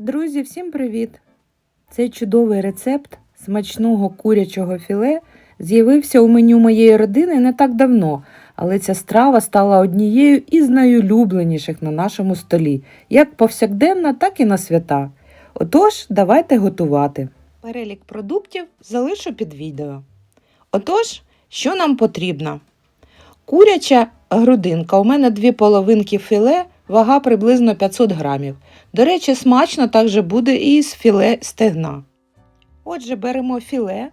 Друзі, всім привіт! Цей чудовий рецепт смачного курячого філе з'явився у меню моєї родини не так давно, але ця страва стала однією із найулюбленіших на нашому столі, як повсякденна, так і на свята. Отож, давайте готувати. Перелік продуктів залишу під відео. Отож, що нам потрібно? Куряча грудинка. У мене дві половинки філе, вага приблизно 500 грамів. До речі, смачно також буде і з філе стегна. Отже, беремо філе,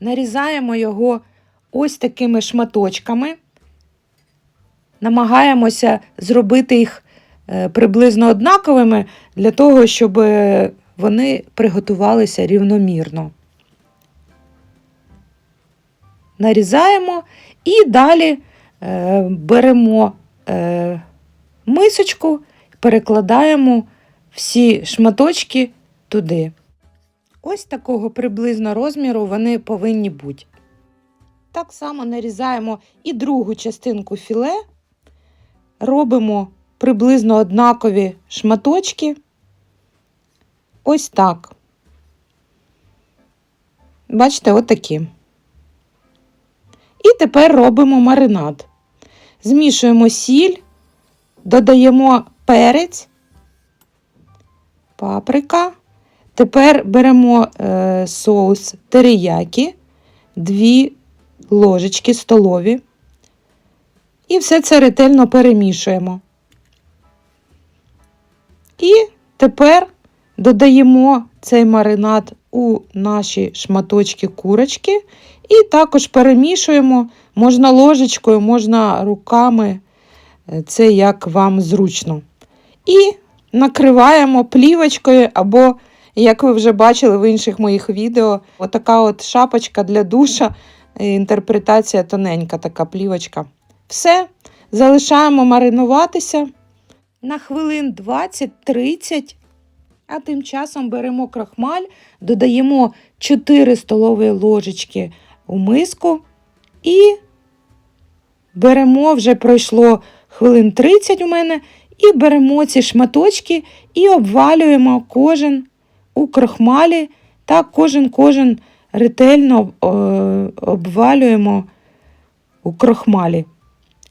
нарізаємо його ось такими шматочками, намагаємося зробити їх е, приблизно однаковими для того, щоб е, вони приготувалися рівномірно. Нарізаємо і далі е, беремо мисочку, перекладаємо всі шматочки туди. Ось такого приблизно розміру вони повинні бути. Так само нарізаємо і другу частинку філе, робимо приблизно однакові шматочки. Ось так. Бачите, отакі. І тепер робимо маринад. Змішуємо сіль, додаємо перець паприка. Тепер беремо е, соус териякі, 2 ложечки столові. І все це ретельно перемішуємо. І тепер додаємо цей маринад у наші шматочки курочки і також перемішуємо, можна ложечкою, можна руками, це як вам зручно. І накриваємо плівочкою, або, як ви вже бачили в інших моїх відео, отака от шапочка для душа, інтерпретація тоненька, така плівочка. Все, залишаємо маринуватися на хвилин 20-30. А тим часом беремо крахмаль, додаємо 4 столові ложечки у миску і беремо, вже пройшло хвилин 30 у мене, і беремо ці шматочки і обвалюємо кожен у крохмалі та кожен-кожен ретельно е, обвалюємо у крохмалі.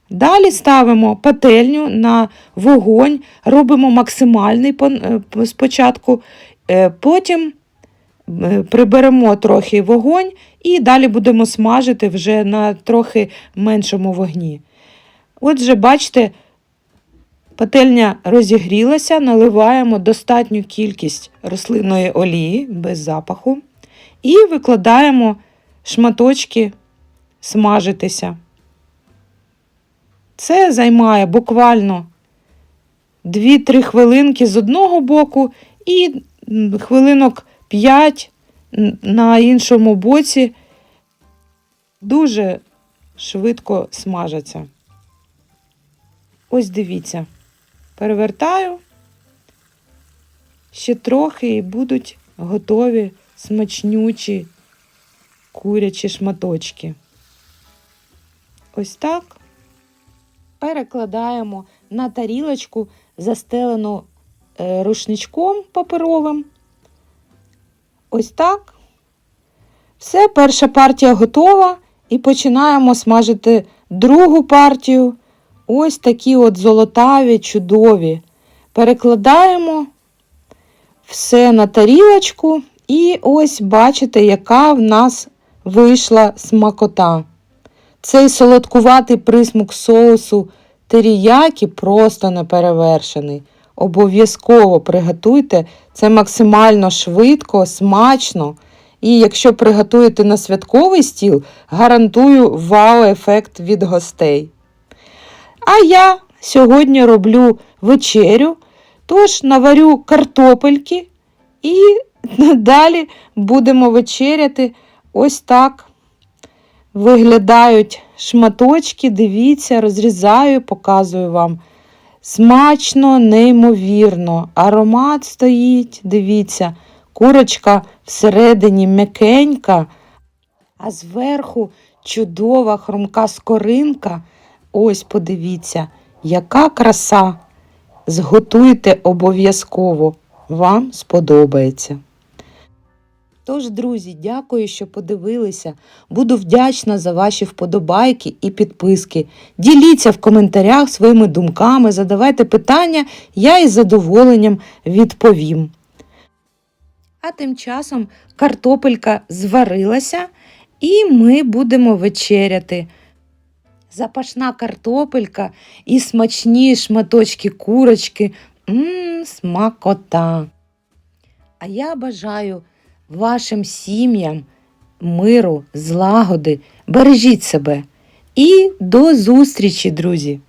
Далі ставимо пательню на вогонь, робимо максимальний е, спочатку, е, потім приберемо трохи вогонь і далі будемо смажити вже на трохи меншому вогні. Отже, бачите, Пательня розігрілася, наливаємо достатню кількість рослинної олії без запаху і викладаємо шматочки смажитися. Це займає буквально 2-3 хвилинки з одного боку і хвилинок 5 на іншому боці. Дуже швидко смажаться. Ось дивіться. Перевертаю ще трохи і будуть готові смачнючі курячі шматочки. Ось так перекладаємо на тарілочку, застелену е, рушничком паперовим. Ось так. Все, перша партія готова. І починаємо смажити другу партію. Ось такі от золотаві, чудові. Перекладаємо все на тарілочку, і ось бачите, яка в нас вийшла смакота. Цей солодкуватий присмук соусу теріякі просто неперевершений. Обов'язково приготуйте це максимально швидко, смачно. І якщо приготуєте на святковий стіл, гарантую вау-ефект від гостей. А я сьогодні роблю вечерю, тож наварю картопельки і далі будемо вечеряти ось так. Виглядають шматочки, дивіться, розрізаю, показую вам. Смачно, неймовірно. Аромат стоїть, дивіться, курочка всередині м'якенька, а зверху чудова хрумка скоринка. Ось подивіться, яка краса. Зготуйте обов'язково. вам сподобається. Тож, друзі, дякую, що подивилися. Буду вдячна за ваші вподобайки і підписки. Діліться в коментарях своїми думками, задавайте питання, я із задоволенням відповім. А тим часом картопелька зварилася, і ми будемо вечеряти. Запашна картопелька і смачні шматочки курочки. Мм, смакота. А я бажаю вашим сім'ям миру, злагоди. Бережіть себе. І до зустрічі, друзі!